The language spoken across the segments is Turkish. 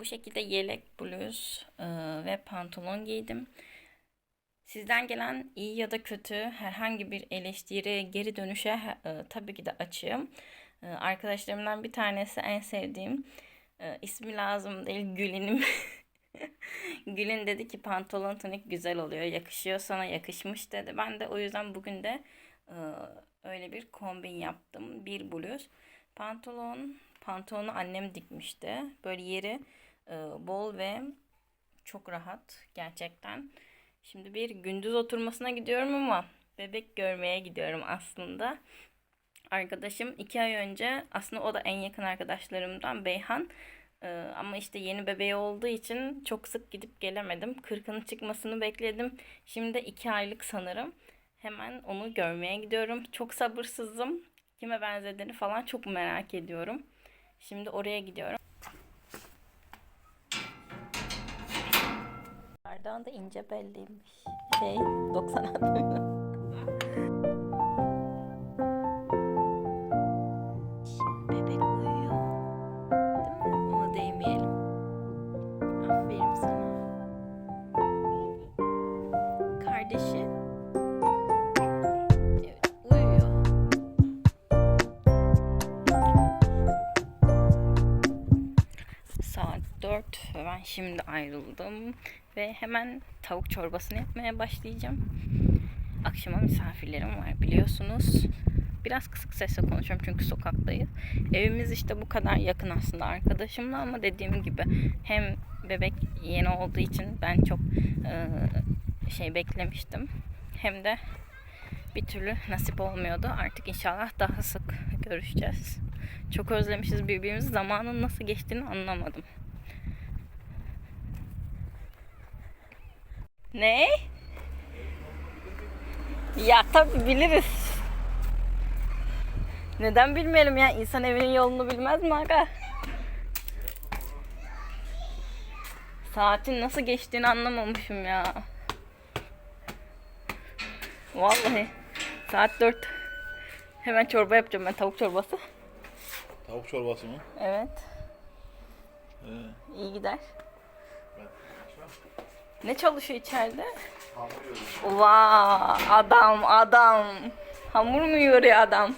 Bu şekilde yelek, bluz e, ve pantolon giydim. Sizden gelen iyi ya da kötü herhangi bir eleştiri, geri dönüşe e, tabii ki de açığım. E, arkadaşlarımdan bir tanesi en sevdiğim ismi lazım değil Gül'ünüm. Gül'ün dedi ki pantolon tonik güzel oluyor, yakışıyor sana, yakışmış dedi. Ben de o yüzden bugün de öyle bir kombin yaptım. Bir bluz, pantolon, pantolonu annem dikmişti. Böyle yeri bol ve çok rahat gerçekten. Şimdi bir gündüz oturmasına gidiyorum ama bebek görmeye gidiyorum aslında. Arkadaşım iki ay önce aslında o da en yakın arkadaşlarımdan Beyhan. Ee, ama işte yeni bebeği olduğu için çok sık gidip gelemedim. Kırkının çıkmasını bekledim. Şimdi iki aylık sanırım. Hemen onu görmeye gidiyorum. Çok sabırsızım. Kime benzediğini falan çok merak ediyorum. Şimdi oraya gidiyorum. Bardağın da ince belliymiş. Şey 96. Şimdi bebek uyuyor. Değil mi? Ona değmeyelim. Kardeşi. Evet, uyuyor. Saat 4 ve ben şimdi ayrıldım ve hemen tavuk çorbasını yapmaya başlayacağım. Akşama misafirlerim var biliyorsunuz. Biraz kısık sesle konuşuyorum çünkü sokaktayız. Evimiz işte bu kadar yakın aslında arkadaşımla ama dediğim gibi hem bebek yeni olduğu için ben çok e, şey beklemiştim. Hem de bir türlü nasip olmuyordu. Artık inşallah daha sık görüşeceğiz. Çok özlemişiz birbirimizi. Zamanın nasıl geçtiğini anlamadım. Ne? Ya tabii biliriz. Neden bilmeyelim ya? İnsan evinin yolunu bilmez mi aga? Saatin nasıl geçtiğini anlamamışım ya. Vallahi. Saat 4. Hemen çorba yapacağım ben tavuk çorbası. Tavuk çorbası mı? Evet. Ee, iyi gider. Ne çalışıyor içeride? Vaa adam adam. Hamur mu yoruyor adam?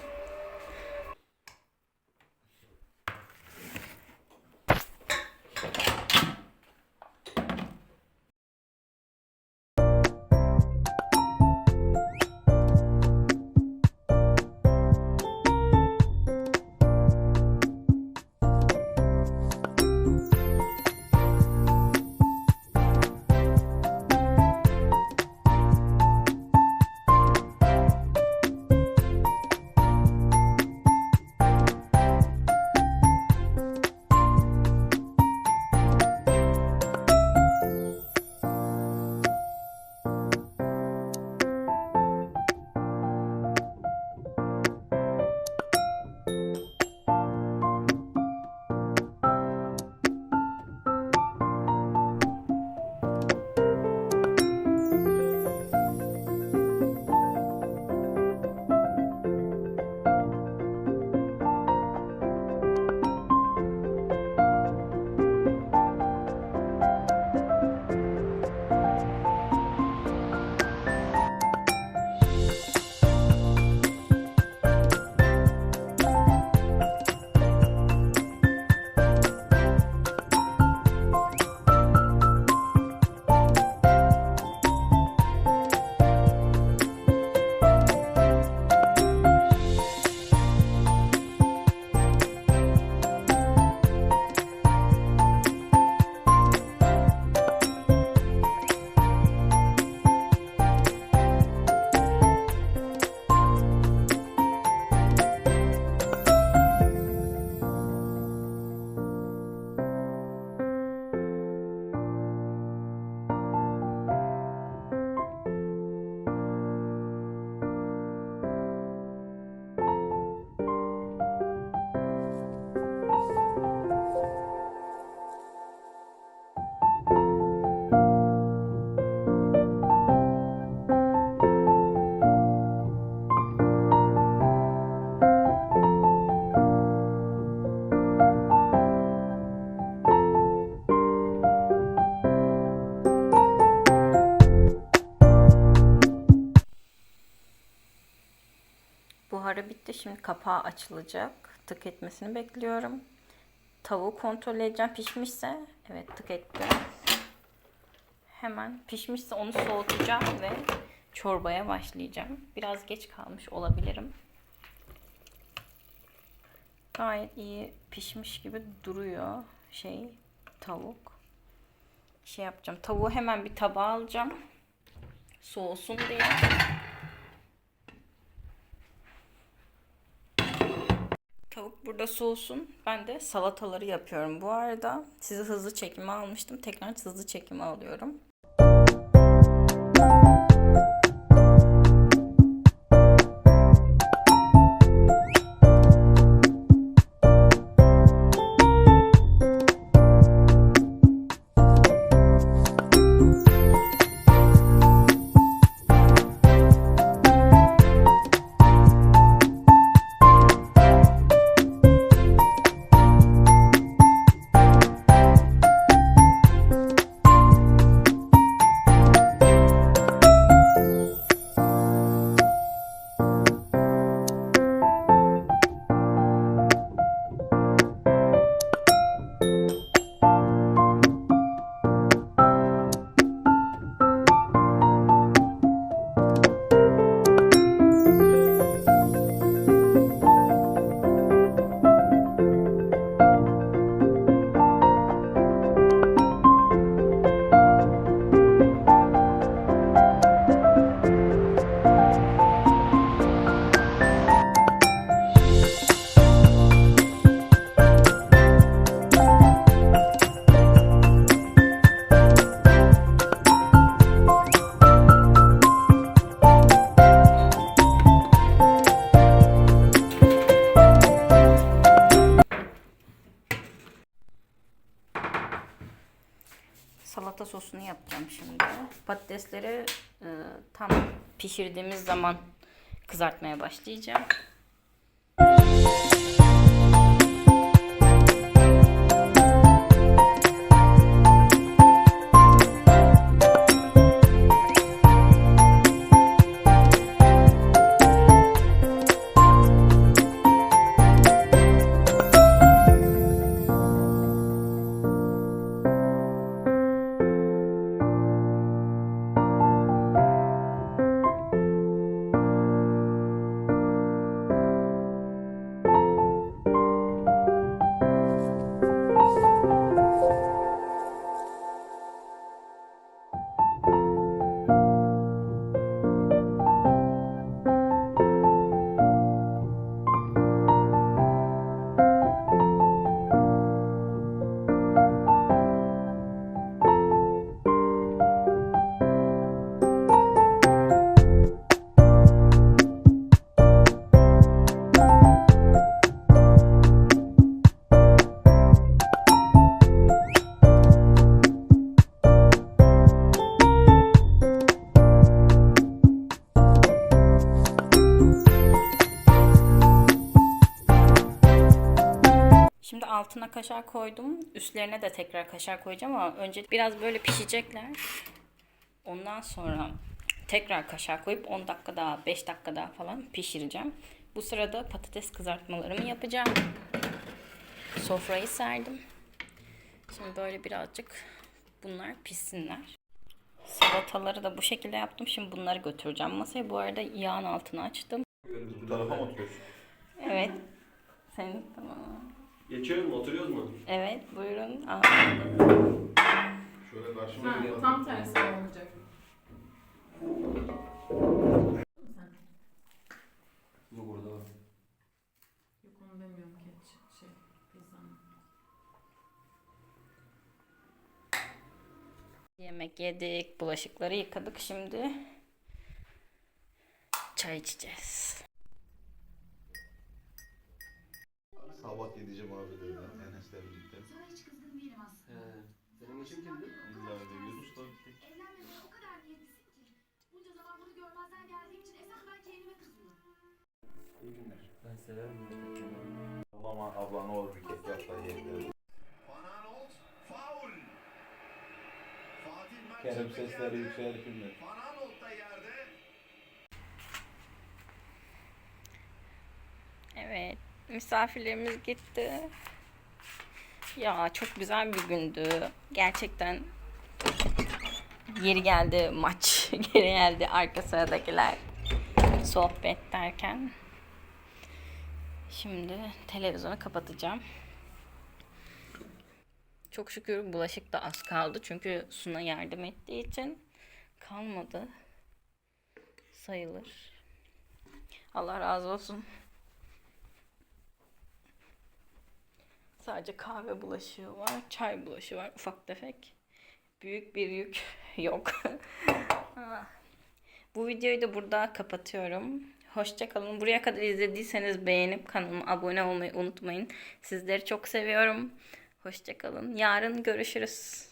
Kapağı açılacak. Tık etmesini bekliyorum. Tavuğu kontrol edeceğim. Pişmişse evet tık etti. Hemen pişmişse onu soğutacağım ve çorbaya başlayacağım. Biraz geç kalmış olabilirim. Gayet iyi pişmiş gibi duruyor şey tavuk. Şey yapacağım. Tavuğu hemen bir tabağa alacağım. Soğusun diye. Tavuk burada soğusun. Ben de salataları yapıyorum. Bu arada sizi hızlı çekime almıştım. Tekrar hızlı çekime alıyorum. Salata sosunu yapacağım şimdi. Patatesleri e, tam pişirdiğimiz zaman kızartmaya başlayacağım. Altına kaşar koydum. Üstlerine de tekrar kaşar koyacağım ama önce biraz böyle pişecekler. Ondan sonra tekrar kaşar koyup 10 dakika daha 5 dakika daha falan pişireceğim. Bu sırada patates kızartmalarımı yapacağım. Sofrayı serdim. Şimdi böyle birazcık bunlar pişsinler. Salataları da bu şekilde yaptım. Şimdi bunları götüreceğim masaya. Bu arada yağın altını açtım. Bu tarafa mı oturuyorsun? Evet. Senin tamam. Geçiyoruz mu? Oturuyoruz mu? Evet buyurun. Aa, Şöyle karşıma Ha, bir tam tersi olacak. Bu burada var. Yok onu demiyorum ki. Şey, pizzanın. Yemek yedik, bulaşıkları yıkadık. Şimdi çay içeceğiz. Sabah gideceğim abi dedi. Enes'le birlikte. Sana hiç kızgın değilim aslında. He. Senin eşin kimdi? İlla öyle Yunus'la gittik. Evlenmemeye o kadar niyetlisin ki. Bunca zaman bunu görmezden geldiğim için esas ben kendime kızıyorum. İyi günler. Ben severim bunu. Aman abla ne olur bir kek yap da Mert Kerem sesleri yükselir şimdi. Fananolt da yerde. Evet, misafirlerimiz gitti. Ya çok güzel bir gündü. Gerçekten yeri geldi maç, geri geldi arka sıradakiler sohbet derken. Şimdi televizyonu kapatacağım. Çok şükür bulaşık da az kaldı. Çünkü Suna yardım ettiği için kalmadı. Sayılır. Allah razı olsun. Sadece kahve bulaşığı var, çay bulaşığı var, ufak tefek. Büyük bir yük yok. Ah. Bu videoyu da burada kapatıyorum. Hoşçakalın. Buraya kadar izlediyseniz beğenip kanalıma abone olmayı unutmayın. Sizleri çok seviyorum. Hoşçakalın. Yarın görüşürüz.